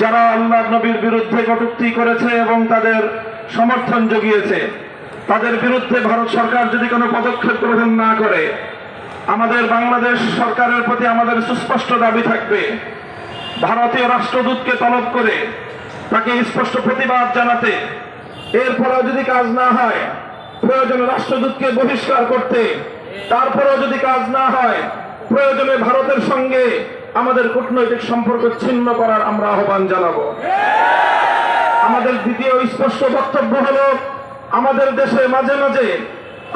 যারা আল্লাহ নবীর বিরুদ্ধে কটূক্তি করেছে এবং তাদের সমর্থন জুগিয়েছে, তাদের বিরুদ্ধে ভারত সরকার যদি কোনো পদক্ষেপ গ্রহণ না করে, আমাদের বাংলাদেশ সরকারের প্রতি আমাদের সুস্পষ্ট দাবি থাকবে, ভারতীয় রাষ্ট্রদূতকে তলব করে তাকে স্পষ্ট প্রতিবাদ জানাতে এরপরেও যদি কাজ না হয়, প্রয়োজনে রাষ্ট্রদূতকে বহিষ্কার করতে, তারপরেও যদি কাজ না হয়, প্রয়োজনে ভারতের সঙ্গে আমাদের কূটনৈতিক সম্পর্ক ছিন্ন করার আমরা আহ্বান জানাব। আমাদের দ্বিতীয় স্পষ্ট বক্তব্য হলো, আমাদের দেশে মাঝে মাঝে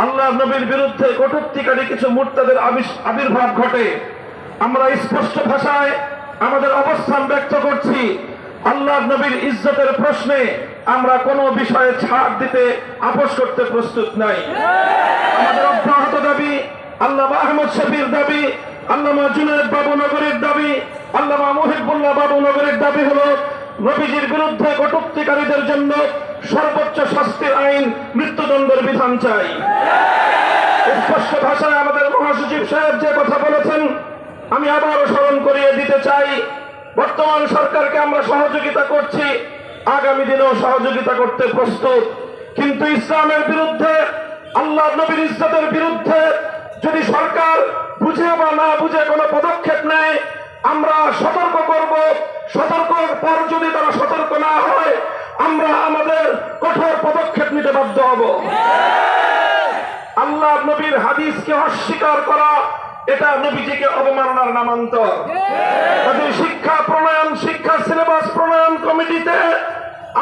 আল্লাহ নবীর বিরুদ্ধে কটূক্তিকারী কিছু মূর্তাদের আবির্ভাব ঘটে। আমরা স্পষ্ট ভাষায় আমাদের অবস্থান ব্যক্ত করছি, আল্লাহ নবীর ইজ্জতের প্রশ্নে আমরা কোনো বিষয়ে ছাড় দিতে আপোষ করতে প্রস্তুত নাই। আমাদের অব্যাহত দাবি আল্লাহ আহমদ শফির দাবি, আল্লামা জুনায়দ বাবু নগরের দাবি, আল্লামা মুহিবুল্লাহ বাবু নগরের দাবি হলো, নবীজির বিরুদ্ধে কটূক্তিকারীদের জন্য সর্বোচ্চ শাস্তির আইন মৃত্যুদণ্ডের বিধান চাই। স্পষ্ট ভাষায় আমাদের মহাসচিব সাহেব যে কথা বলেছেন, আমি আবারও স্মরণ করিয়ে দিতে চাই, বর্তমান সরকারকে আমরা সহযোগিতা করছি, আগামী দিনেও সহযোগিতা করতে প্রস্তুত। কিন্তু ইসলামের বিরুদ্ধে, আল্লাহ নবীর ইজ্জতের বিরুদ্ধে যদি সরকার বুঝে বা না বুঝে কোনো পদক্ষেপ নেয়, আমরা সতর্ক করব। সতর্ক পর যদি তারা সতর্ক না হয়, আমরা আমাদের কঠোর পদক্ষেপ নিতে বাধ্য হব। আল্লাহ নবীর হাদিসকে অস্বীকার করা, এটা নবীজিকে অবমাননার নামান্তর। শিক্ষা প্রণয়ন, শিক্ষা সিলেবাস প্রণয়ন কমিটিতে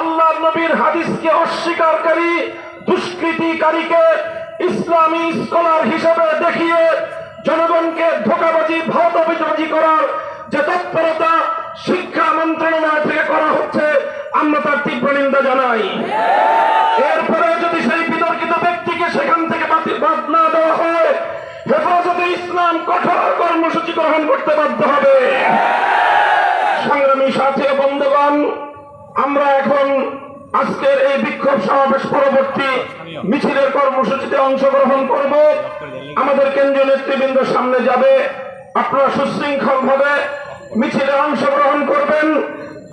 আল্লাহ নবীর হাদিসকে অস্বীকারী, দুষ্কৃতিকারীকে ইসলামী স্কলার হিসেবে দেখিয়ে জনগণকে ধোকাবাজি ভাওতাবাজি করার যে তৎপরতা শিক্ষা মন্ত্রণালয় থেকে করা হচ্ছে, আমরা তার তীব্র নিন্দা জানাই। এরপরে যদি সেই বিতর্কিত ব্যক্তিকে সেখান থেকে বাদ না দেওয়া হয়, হেফাজতে ইসলাম কঠোর কর্মসূচি গ্রহণ করতে বাধ্য হবে। সংগ্রামী সাথে বন্ধুগণ, আমরা এখন আজকের এই বিক্ষোভ সমাবেশ পরবর্তী মিছিলের কর্মসূচিতে অংশগ্রহণ করব। আমাদের কেন্দ্রীয় নেতৃবৃন্দ সামনে যাবে। আপনারা সুশৃঙ্খল ভাবে মিছিলে অংশগ্রহণ করবেন।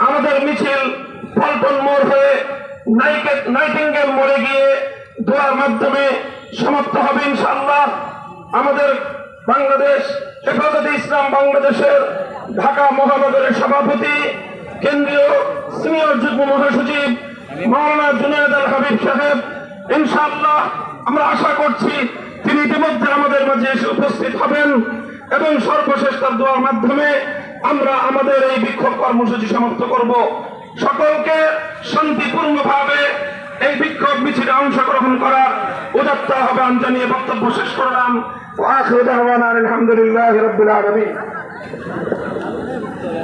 আমাদের মিছিল পল্টন মোড় হয়ে নাইটিঙ্গেল মোড়ে গিয়ে দোয়ার মাধ্যমে সমাপ্ত হবে ইনশাল্লাহ আমাদের বাংলাদেশ, হেফাজতে ইসলাম বাংলাদেশের ঢাকা মহানগরের সভাপতি, কেন্দ্রীয় সিনিয়র যুগ্ম মহাসচিব মাওলানা জুনায়দ আল হাবিব সাহেব আমরা আশা করছি তিনি ইতিমধ্যে আমাদের মাঝে এসে উপস্থিত হবেন এবং সর্বশেষ তার দোয়ার মাধ্যমে আমরা আমাদের এই বিক্ষোভ কর্মসূচি সমাপ্ত করব। সকলকে শান্তিপূর্ণভাবে এই বিক্ষোভ মিছিলে অংশগ্রহণ করার উদাত্ত আহ্বান জানিয়ে বক্তব্য শেষ করলাম। আলহামদুলিল্লাহ রবিল